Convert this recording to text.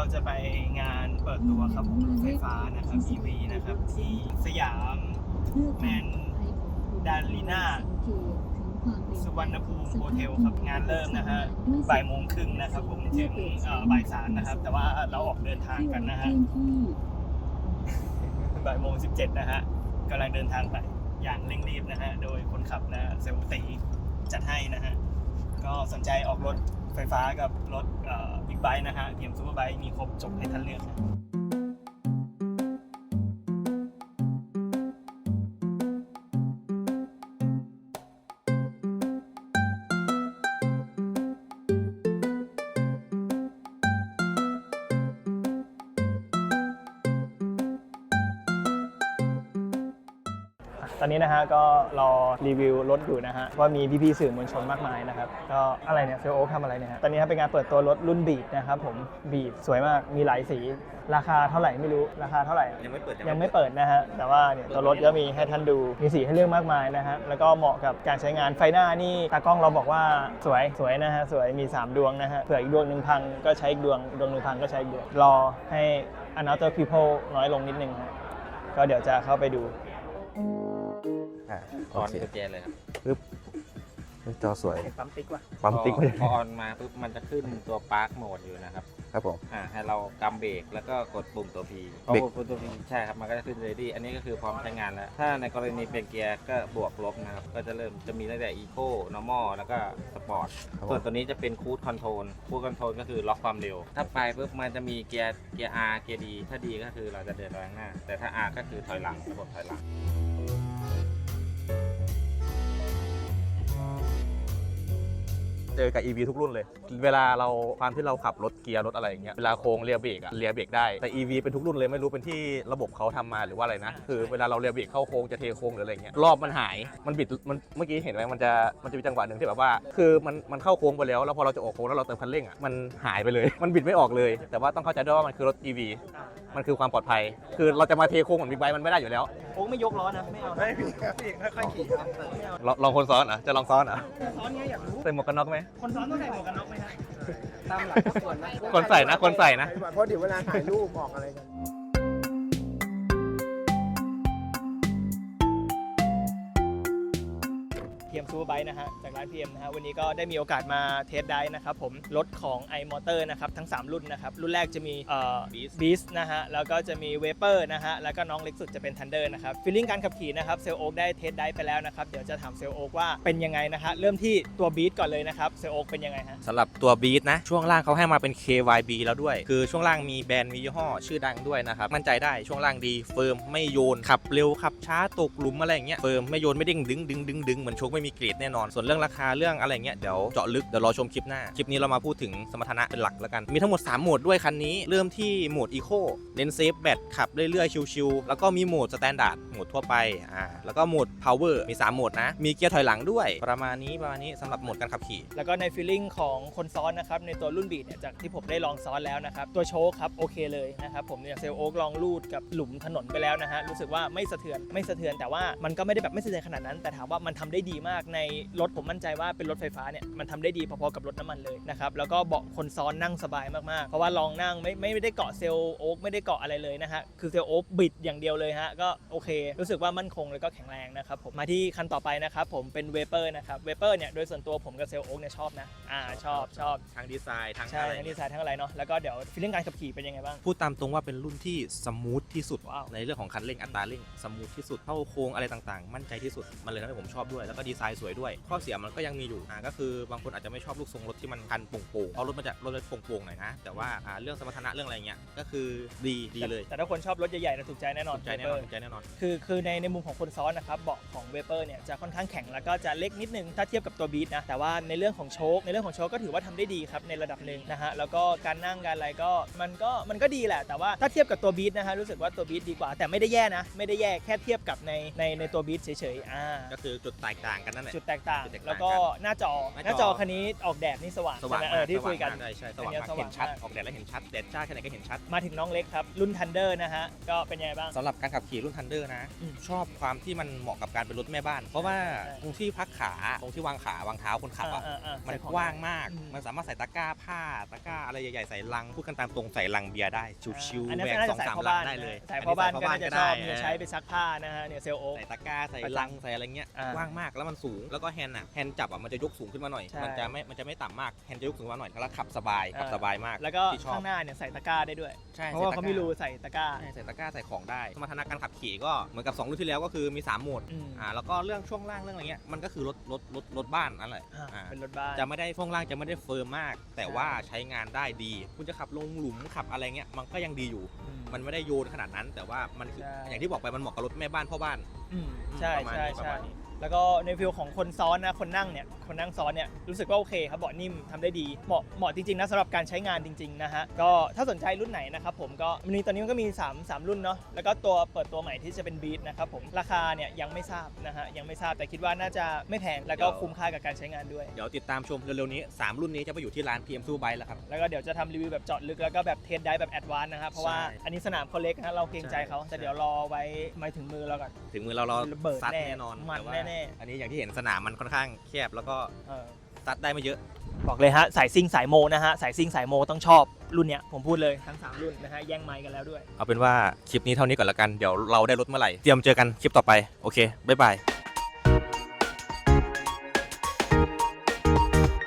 เราจะไปงานเปิดตัวครับผมรถไฟฟ้านะครับ EV นะครับ ที่สยามแมนดารีนาสุวรรณภูมิโฮเทลครับงานเริ่มนะฮะบ่ายโมงครึ่งนะครับ ผมถึงเอ่อบ่ายสามนะครับ แต่ว่าเราออกเดินทางกันนะฮะบ่ายโมงสิบเจ็ดนะฮะกำลังเดินทางไปอย่างเร่งรีบนะฮะโดยคนขับนะเซลตีจัดให้นะฮะก็สนใจออกรถ ไฟฟ้ากับรถบิ๊กไบค์นะฮะเทียมซูเปอร์ไบค์มีครบจบให้ท่านเลือกนะ ตอนนี้นะฮะก็รอรีวิวรถอยู่นะฮะว่ามีพี่ๆสื่อมวลชนมากมายนะครับก็อะไรเนี่ยเซลโอ๊คทำอะไรเนี่ยฮะตอนนี้ครับเป็นงานเปิดตัวรถรุ่นบีดนะครับผมบีดสวยมากมีหลายสี ราคาเท่าไหร่ไม่รู้ราคาเท่าไหร่ ยังไม่เปิดยังไม่เปิดนะฮะแต่ว่าเนี่ยตัวรถก็มีให้ท่านดูมีสีให้เลือกมากมายนะฮะแล้วก็เหมาะกับการใช้งานไฟหน้านี่ตากล้องเราบอกว่าสวยสวยนะฮะสวยมี 3 ดวงนะฮะเผื่ออีกดวงหนึ่งพังก็ใช้อีกดวงดวงหนึ่งพังก็ใช้อีกดวงรอให้ another people น้อยลงนิดนึงฮะก็เดี๋ยวจะเข้าไปดู อ่าถโออนเค กุญแจเลยครับปึ๊บเฮ้ยจอสวยปั๊มติ๊กว่ะปั๊มติ๊กพไว้อพอออนมาปุ๊บมันจะขึ้นตัวปาร์คโหมดอยู่นะครับ ครับผม อ่าให้เรากำเบรกแล้วก็กดปุ่มตัว P พอเบรก กดปุ่มตัว P ใช่ครับ มันก็จะขึ้น ready อันนี้ก็คือพร้อมใช้งานแล้ว ถ้าในกรณีเป็นเกียร์ก็บวกลบนะครับ ก็จะเริ่มจะมีตั้งแต่ eco normal แล้วก็ sport ครับผส่วนมตัวนี้จะเป็น cruise control cruise control ก็คือล็อกความเร็ว ถ้าไปปุ๊บมันจะมีเกียร์เกียร์ R เกียร์ D ถ้า D ก็คือเราจะเดินไปข้างหน้า แต่ถ้า R ก็คือถอยหลังระบบถอยหลัง จอกับ EV ทุกรุ่นเลย เวลาเราความที่เราขับรถเกียร์รถอะไรอย่างเงี้ยเวลาโค้งเลียเบรกอะเลียเบรกได้แต่ EV เป็นทุกรุ่นเลยไม่รู้เป็นที่ระบบเขาทำมาหรือว่าอะไรนะ คือเวลาเราเลียเบรกเข้าโค้งจะเทโค้งหรืออะไรเงี้ยรอบมันหายมันบิดมันเมื่อกี้เห็นไหมมันจะมันจะมีจังหวะหนึ่งที่แบบว่า คือมันมันเข้าโค้งไปแล้วแล้วพอเราจะออกโค้งแล้วเราเติมคันเร่งอะมันหายไปเลย มันบิดไม่ออกเลย แต่ว่าต้องเข้าใจด้วยว่ามันคือรถ EV มันคือความปลอดภัย คือเราจะมาเทโค้งเหมือนบิ๊กไบค์มันไม่ได้อยู่แล้ว โอ้ไม่ยกล้อนะ ไม่เอาไม่ครับพี่ค่อยๆขี่ครับลองลองคนซ้อนเหรอะจะลองซ้อนเหรอะซ้อนไงอยากรู้ ใส่หมวกกันน็อกไหม คนซ้อนต้องใส่หมวกกันน็อกไหมฮะ ตามหลักก็ควรนะ คนใส่นะคนใส่นะ เพราะเดี๋ยวเวลาถ่ายรูปบอกอะไรกัน เทียมซูเปอร์ไบค์นะฮะจากร้าน PM นะฮะวันนี้ก็ได้มีโอกาสมาเทสได้นะครับผมรถของ iMotor นะครับทั้ง 3 รุ่นนะครับรุ่นแรกจะมีเอ่อ Beast Beast นะฮะแล้วก็จะมี Vapor นะฮะแล้วก็น้องเล็กสุดจะเป็น Thunder นะครับฟีลลิ่งการขับขี่นะครับเซลโอ๊กได้เทสได้ไปแล้วนะครับเดี๋ยวจะถามเซลโอ๊กว่าเป็นยังไงนะฮะเริ่มที่ตัว Beast ก่อนเลยนะครับเซลโอ๊กเป็นยังไงฮะสำหรับตัวบีทนะ ช่วงล่างเขาให้มาเป็น KYB แล้วด้วย คือช่วงล่างมีแบรนด์มียี่ห้อชื่อดังด้วยนะครับ มั่นใจได้ช่วงล่างดีเฟิร์มไม่โยน ขับเร็วขับช้าตกหลุมอะไรอย่างเงี้ยเฟิร์มไม่โยนไม่เด้งดึงดึงดึงดึงเหมือนโชคไม่มีเกรดแน่นอน ส่วนเรื่องราคาเรื่องอะไรเงี้ยเดี๋ยวเจาะลึกเดี๋ยวรอชมคลิปหน้า คลิปนี้เรามาพูดถึงสมรรถนะเป็นหลักแล้วกัน มีทั้งหมด 3 โหมดด้วยคันนี้ เริ่มที่โหมดอีโคเน้นเซฟแบตขับเรื่อยๆ ชิวๆ แล้วก็มีโหมดสแตนดาร์ดโหมดทั่วไปอ่าแล้วก็โหมดพาวเวอร์มีสามโหมดนะ มีเกียร์ถอยหลังด้วย ประมาณนี้ประมาณนี้สำหรับโหมดการขับขี่ แล้วก็ในฟีลลิ่งของคนซ้อนนะครับในตัวรุ่นบีดเนี่ยจากที่ผมได้ลองซ้อนแล้วนะครับตัวโชคครับโอเคเลยนะครับผมเนี่ยเซลโอ๊กลองลูดกับหลุมถนนไปแล้วนะฮะรู้สึกว่าไม่สะเทือนไม่สะเทือนแต่ว่ามันก็ไม่ได้แบบไม่สะเทือนขนาดนั้น แต่ถามว่ามันทำได้ดีมากในรถผมมั่นใจว่าเป็นรถไฟฟ้าเนี่ยมันทำได้ดีพอๆกับรถน้ำมันเลยนะครับแล้วก็เบาะคนซ้อนนั่งสบายมากๆ เพราะว่าลองนั่งไม่ไม่ได้เกาะเซลโอ๊กไม่ได้เกาะอะไรเลยนะฮะคือเซลโอ๊กบิดอย่างเดียวเลยฮะก็โอเค รู้สึกว่ามั่นคงแล้วก็แข็งแรงนะครับผมมาที่คันต่อไปนะครับผมเป็นเวเปอร์นะครับเวเปอร์เนี่ยโดยส่วนตัวผมกับเซลโอ๊กเนี่ยชอบนะอ่าชอบชอบทั้งดีไซน์ทั้งใช่อะไรทั้งดีไซน์ทั้งอะไรเนาะแล้วก็เดี๋ยวฟีลลิ่งการขับขี่เป็นยังไงบ้างพูดตามตรงว่าเป็นรุ่นที่สมูทที่สุดว้าวในเรื่องของคันเร่งอัตราเร่งสมูทที่สุดเข้าโค้งอะไรต่างๆ มั่นใจที่สุดมันเลยทำให้ผมชอบด้วยแล้วก็ดีไซน์สวยด้วย ข้อเสียมันก็ยังมีอยู่อ่าก็คือบางคนอาจจะไม่ชอบลูกทรงรถที่มันคันโป่งๆเอารถมาจากรถโป่งๆหน่อยนะแต่ว่าอ่าเรื่องสมรรถนะเรื่องอะไรเงี้ยก็คือดีดีเลย แต่ถ้าคนชอบรถใหญ่ๆนะถูกใจแน่นอนถูกใจแน่นอน Vapor ถูกใจแน่นอนคือคือในในมุมของคนซ้อนนะครับเบาะของเวเปอร์เนี่ยจะค่อนข้างแข็งแล้วก็จะเล็กนิดนึงถ้าเทียบกับตัวบีทนะแต่ว่าในเรื่องของโชคในเรื่องของโชคก็ถือว่าทำได้ดีครับในระดับหนึ่งนะฮะแล้วก็การนั่งการอะไรก็มันก็มันก็ดีแหละ แต่ว่าถ้าเทียบกับตัวบีทนะฮะรู้สึกว่าตัวบีทดีกว่าแต่ไม่ได้แย่นะ ไม่ได้แย่แค่เทียบกับในในในตัวบีทเฉยๆอ่าก็คือจุดแตกต่างกันกันนั่นแหละ จุดแตกต่าง จุดแตกต่างแล้วก็หน้าจอหน้าจอหน้าจอคันนี้ออกแดดนี่สว่างสว่างใช่ไหมมากเออที่คุยกันสว่างมากใช่ใช่สอันว่างเนี้ยมากสว่างเห็นชัด มาก ออกแดดแล้วเห็นชัดแดดจ้าแค่ไหนก็เห็นชัด มาถึงน้องเล็กครับ รุ่น Thunder นะฮะ ก็เป็นยังไงบ้าง สำหรับการขับขี่รุ่น Thunder นะ อืมชอบความที่มันเหมาะกับการเป็นรถแม่บ้าน เพราะว่าใช่ ตรงที่พักขาตรงที่วางขาวางเท้าคนขับอะอ่าอ่ามันใส่ของ กว้างมาก อืม มันสามารถใส่ตะกร้าผ้า ตะกร้าอะไรใหญ่ๆ ใส่ลัง พูดกันตามตรงใส่ลังเบียร์ได้ ชิวอันๆนี้แบกน่าสจะองใส่สามพ่อลับ้างนได้เลยใส่พ่อบ้านก็น่าจะชอบเเนี่ยใช้ไปซักผ้านะฮะเนี่ยเซลโอ๊ก ใส่ตะกร้า ใส่ประจำลัง ใส่อะไรเงี้ย อ่ากว้างมาก แล้วมันสูง แล้วก็แฮนด์อะแฮนด์จับอะมันจะยกสูงขึ้นมาหน่อย ใช่ มันจะไม่มันจะไม่ต่ำมากแฮนด์จะยกสูงมาหน่อยแล้วขับสบายขับอ่าสบายมากแล้วก็ที่ชอบข้างหน้าเนี่ยใส่ตะกร้าได้ด้วย ใช่เพราะว่าใส่ตเขากมีรูใส่ตะกร้า ใช่ใส่ตะกร้าใส่ของได้สมรรถนะการขับขี่ก็เหมือนกับ2รุ่นที่แล้วก็คือมี3โหมดอืม อ่าแล้วก็เรื่องช่วงล่างเรื่องอะไรเงี้ยมันก็คือรถรถรถรถบ้านนั่นแหละอ่าอ่าเป็นรถบ้าน จะไม่ได้ช่วงล่างจะไม่ได้เฟิร์มมาก แต่ใช่ว่าใช้งานได้ดี คุณจะขับลงหลุมขับอะไรเงี้ยมันก็ยังดีอยู่อืมันไม่ได้โยนขนาดนั้น แต่ว่ามันคือใช่ อย่างที่บอกไปมันเหมาะกับรถแม่บ้านพ่อบ้านอืมใช่ประมาณใช่นี้ประใช่มาณนี้ แล้วก็ในฟิลของคนซ้อนนะคนนั่งเนี่ยคนนั่งซ้อนเนี่ยรู้สึกว่าโอเคครับเบาะนิ่มทำได้ดีเหมาะเหมาะจริงๆนะสำหรับการใช้งานจริงๆนะฮะก็ถ้าสนใจรุ่นไหนนะครับผมก็มันมีตอนนี้มันก็มี 3 3 รุ่นเนาะแล้วก็ตัวเปิดตัวใหม่ที่จะเป็นบีทนะครับผมราคาเนี่ยยังไม่ทราบนะฮะยังไม่ทราบแต่คิดว่าน่าจะไม่แพงแล้วก็คุ้มค่ากับการใช้งานด้วยเดี๋ยวติดตามชมเร็วๆนี้ 3 รุ่นนี้จะไปอยู่ที่ร้าน PM ซูไบแล้วครับแล้วก็เดี๋ยวจะทำรีวิวแบบเจาะลึกแล้วก็แบบเทสได้แบบแอดวานซ์นะครับเพราะว่าใช่อันนี้สนามเขาเล็กนะเราเกรงใจเขาใช่แต่เดี๋ยวรอไว้ไม่ถึงมือเราก่อนถึงมือเราเราระเบิดซัดแน่แน่นอนมันแต่ว่าแน่อันนี้อย่างที่เห็นสนามมันค่อนข้างแคบแล้วก็เออซัดได้ไม่เยอะ บอกเลยฮะสายซิ่งสายโมนะฮะสายซิ่งสายโมต้องชอบรุ่นเนี้ยผมพูดเลยทั้ง3รุ่นนะฮะแย่งไมค์กันแล้วด้วย เอาเป็นว่าคลิปนี้เท่านี้ก่อนละกัน เดี๋ยวเราได้รถเมื่อไหร่ เตรียมเจอกันคลิปต่อไป โอเค บ๊ายบาย